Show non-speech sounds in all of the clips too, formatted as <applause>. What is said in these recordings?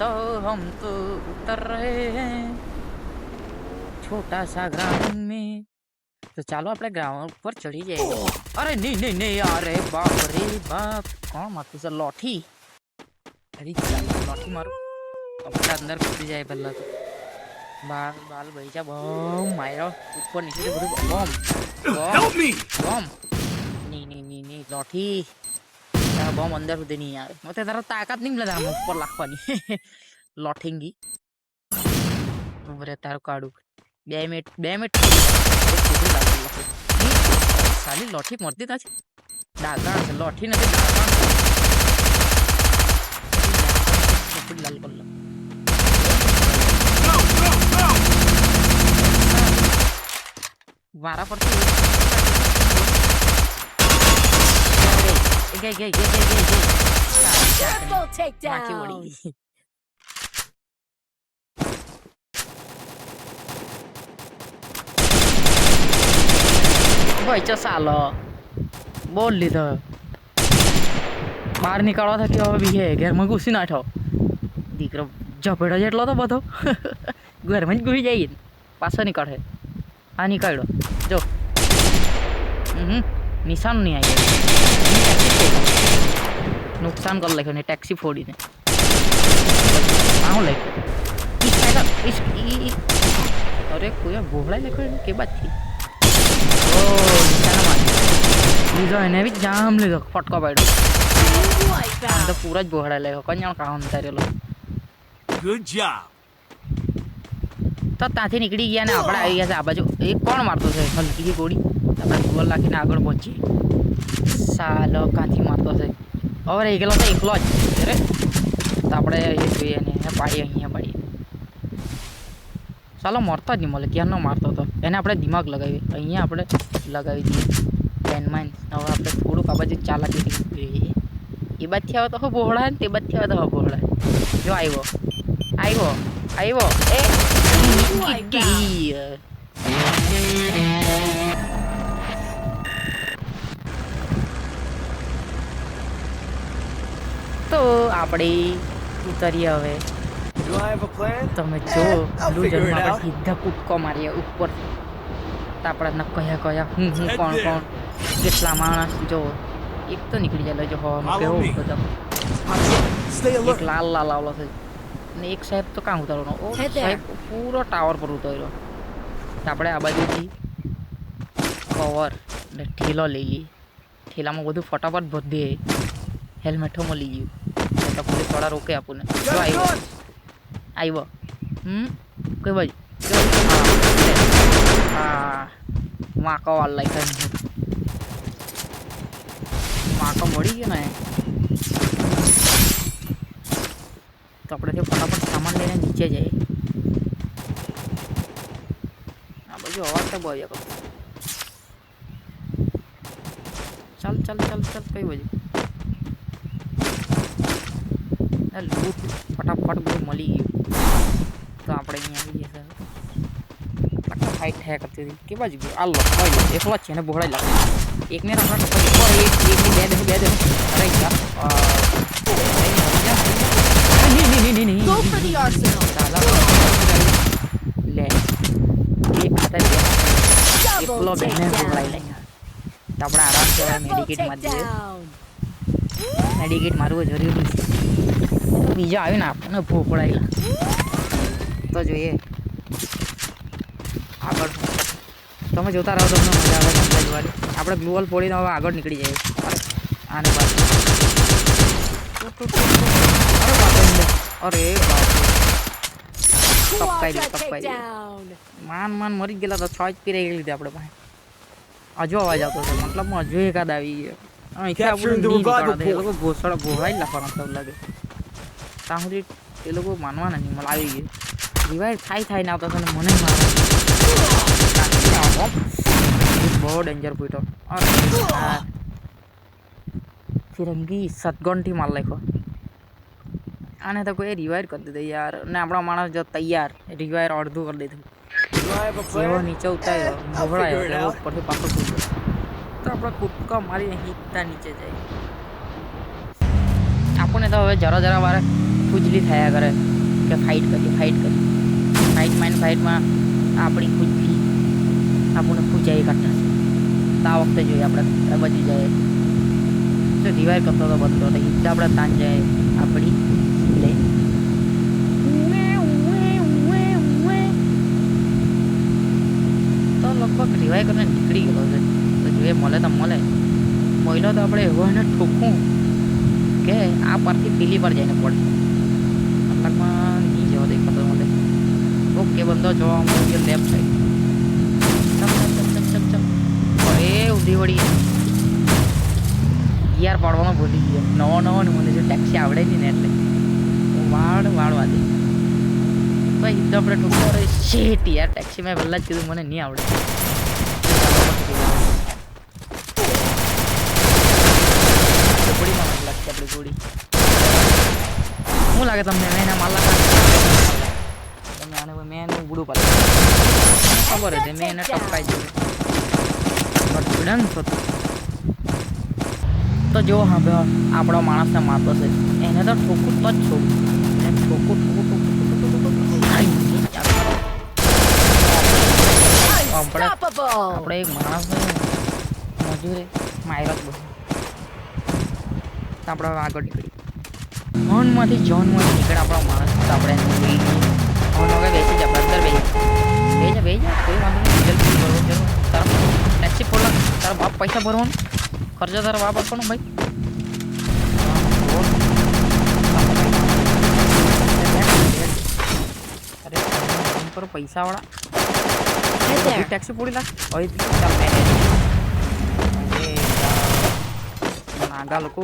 तो हम तो उतर रहे हैं। छोटा सा ग्राउंड में। तो चलो अपने ग्राउंड पर चढ़ी जाए अरे नहीं नहीं नहीं अरे बाप रे बाप। कौन मारते सर लॉठी? अरे लॉठी मारो। अपने तो अंदर फूट जाए बल्ला तो। बाल बाल भैया बम मारो। ऊपर नीचे बम बम बम। नहीं नहीं नहीं नहीं लॉठी। તારા બોમ્બ અંદર સુધી નહીં આવે. મતલબ તારા તાકાત નહીં મળે તારા ઉપર લાખવાની. <laughs> લોઠિંગી. તારું કાઢું બે મિનિટ બે મિનિટ. સાલી લોઠી મળતી નથી ડાગણ છે, લોઠી નથી ડાગણ મારા પરથી ગઈ <laughs> ગઈ ગઈ ગઈ ગઈ ગઈ Triple માખી takedown. વળી ગઈ ભાઈ ચો સાલો બોલ લીધો બહાર નીકળવા થકી હવે બી હે ઘરમાં ઘૂસી નાઠો દીકરો ઝપેડો જેટલો તો બધો <laughs> ઘરમાં જ ઘૂસી જાય ને. પાછો નીકળે આ નીકળ્યો જો હમ નિશાન નહીં આવી નુકસાન કરી લખ્યો ને ટેક્સી ફોડીને આવું લખ્યું અરે કોઈ ભોળાઈ લખ્યો એને કે બાદથી ઓ લીધો એને બી જામ લીધો ફટકો પાડ્યો તો. પૂરા જ ભોળાઈ લખ્યો કન્યાણ કામ તારેલો Good job. તો ત્યાંથી નીકળી ગયા ને આપણે આવી ગયા છે આ બાજુ એ કોણ મારતો છે હલકી ગોળી આપણે ગોલ નાખીને આગળ પહોંચીએ સાલો કાંથી મારતો છે હવે એકલો તો એકલો જ અરે તો આપણે એ જોઈએ ને એને પાડીએ અહીંયા પાડીએ ચાલો મરતો જ નહીં મળે ક્યારનો મારતો હતો એને આપણે દિમાગ લગાવી અહીંયા આપણે લગાવી દઈએ પેનમાં હવે આપણે થોડુંક આ બાજુ ચાલાકી જોઈએ એ બાજથી આવે તો હવે બોહળા ને તે બાજથી આવે તો હવે બહોળા જો આવ્યો આવ્યો આવ્યો એ તો આપણે ઉતરીએ હવે? તમે જો બ્લુ. આપણે સીધા કૂદકો મારીએ ઉપર. તો આપણે કયા કયા હું હું કોણ કોણ? કેટલા માણસ જો એક તો નીકળી જાય જો હવામાં કેવો બધો. એક લાલ લાલ આવલો છે. ને એક સાહેબ તો કાં ઉતારવાનો? ઓ સાહેબ પૂરો ટાવર પર ઉતાર્યો. તો આપણે આ બાજુથી કવર ને ઠેલો લઈ લઈએ. ઠેલામાં બધું ફટાફટ ભરી દે હેલ્મેટો મળી ગયું તો પોલીસ વાળા રોકે આપણને જો Got a આવ્યો gun! આવ્યો હમ કઈ બાજુ હા હા માકો વાળ લાગ્યા માકો મળી ગયો ને તો આપણે તે ફટાફટ સામાન લઈને નીચે જઈએ આ બાજુ અવાજ તો બહુ આવ્યા કરતો ચાલ ચાલ ચાલ ચાલ કઈ બાજુ આ લૂંટ ફટાફટ બધું મળી ગયું તો આપણે અહીંયા આવી ગયા સર ફાઇટ થયા કરતી હતી કે બાજુ ગયું આલો ભાઈ એકલો જ છે એને બોહળાઈ લાગે એકને તો આપણે ટક્કર ઉપર એક એકની બે દે બે દે અરે યાર અ, નહીં, નહીં, નહીં, નહીં, નહીં, Go નહીં, for the નહીં, arsenal. ચાલો. લે એક ખાતા બે એકલો Double બેને બોહળાઈ takedown. લાગ્યા તો આપણે આરામ કહેવાય Triple મેડિકેટ માં દઈએ takedown. મેડિકેટ મારવું જરૂરી છે બીજા આવીને આપણને ભોપડાયેલા તો જોઈએ. આગળ. તમે જોતા રહો તમને મજા આવે તમને જોવાની. આપણે ગ્લુઅલ ફોડીને હવે આગળ નીકળી જઈએ. આને બાજુ અરે કપકાઈ માન માન મરી ગયેલા તો છ જ પીરાઈ લીધી આપણે પાસે. હજુ અવાજ આવતો હતો મતલબ હજુ એકાદ આવી ગયો. ઘોસડા ભોળાઈ જ લાખવાના લાગે. ત્યાં સુધી એ લોકો માનવાના નહીં મને આવી ગયું રિવાઇવ થાય થાય ને આવતા હતા ને મને મારે બહુ ડેન્જર પૂછો ફિરંગી સદગણથી માર નાખ્યો આને તો કોઈ રિવાઇવ કરી દીધો યાર ને આપણા માણસ જો તૈયાર રિવાઇવ અડધું કરી દીધું Do I have a જેવો plan? નીચે ઉતાર્યો I'll ગભરાયો figure it એવો out. ઉપરથી પાછો કૂદ્યો તો આપણે કૂદકા મારીને હિંચતા નીચે જાય આપણને તો હવે જરા જરા વારે ખુજલી થયા કરે કે ફાઇટ કરી ફાઇટ કરી ફાઇટ ને ફાઇટમાં આપણી ખુજલી આપણને ખુજાઈ કાઢતા તો આ વખતે જોઈએ આપણે બચી જાય. તો રિવાઇવ કરતો તો બધો તો હિટ આપણે તાન જાય આપણી લે. તો લગભગ રિવાઇવ કરીને નીકળી ગયો છે. તો જોઈએ મળે તો મળે. મળ્યો તો આપણે એવો એને ઠોકવું કે આ પરથી પેલી પર જઈને પડે મતલબમાં નહીં જવો દેખાતો મને ઓકે બંદો જોવા મળી ગયો લેફ્ટ સાઈડ ચમ ચમ ચમ ચમ ચમ ચમ અરે ઉધી વળી યાર પાડવાનો ભૂલી ગયો નવો નવો ને મને જો ટેક્સી આવડે નહીં ને એટલે વાળ વાળવા દે ભાઈ તો આપણે ટૂંકો અરે શેટ યાર ટેક્સી મેં પહેલાં જ કીધું મને નહીં આવડે ચોપડીમાં મને લાગશે આપણી ગોળી શું લાગે તમને મેં એના માલા તમે આને મેં એનું બુડું પાડે. ખબર હતી મેં એને ટપકાઈ દીધું. તો જો હવે આપણો માણસને મારતો છે. એને તો ઠોકું તો જ છું. એને ઠોકું ઠોકું. આપણે એક માણસ મજૂરે, માયરો જ બધું આપણે આગળ નીકળી હોર્નમાંથી જોનમાંથી નીકળે આપણો માણસ તો આપણે એને જોઈ લઈએ હોર્ન વગર બેસી જા અંદર બેસી બે જા બે જા કોઈ વાંધો નહીં ડીઝલ ફૂલ ભરવું જરૂર તારા ટેક્સી ફોડલા તારા બાપ પૈસા ભરવાનું ખર્ચો તારા બાપ આપવાનો ભાઈ અરે ફોન પર પૈસા વાળા ટેક્સી પૂરી લાગ હવે ચાલ મેં અરે યાર, નાગા લોકો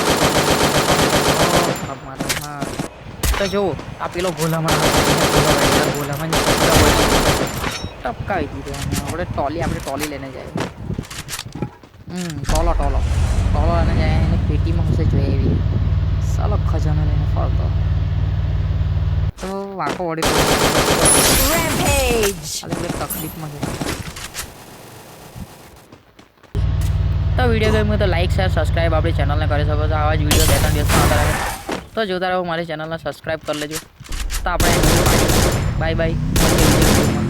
તો જુઓ આ પેલો ભોલામાં ભોલામાં ટપકાવી દીધો આપણે ટોલી આપણે ટોલી લઈને જાય હમ ટોલો ટોલો. ટોલો લઈને જાય એને પેટીમાં હશે જોઈએ એવી સાલો ખજાનો લઈને ફરતો. તો વાંકો વળી તકલીફમાં છે. તો વીડિયો ગમ્યો તો લાઈક શેર સબસ્ક્રાઈબ આપણી ચેનલને કરી શકો છો. આવા જ વીડિયો બે ત્રણ દિવસમાં તો જોતા રહો મારી ચેનલને સબસ્ક્રાઈબ કરી લેજો. તો આપણે બાય બાય.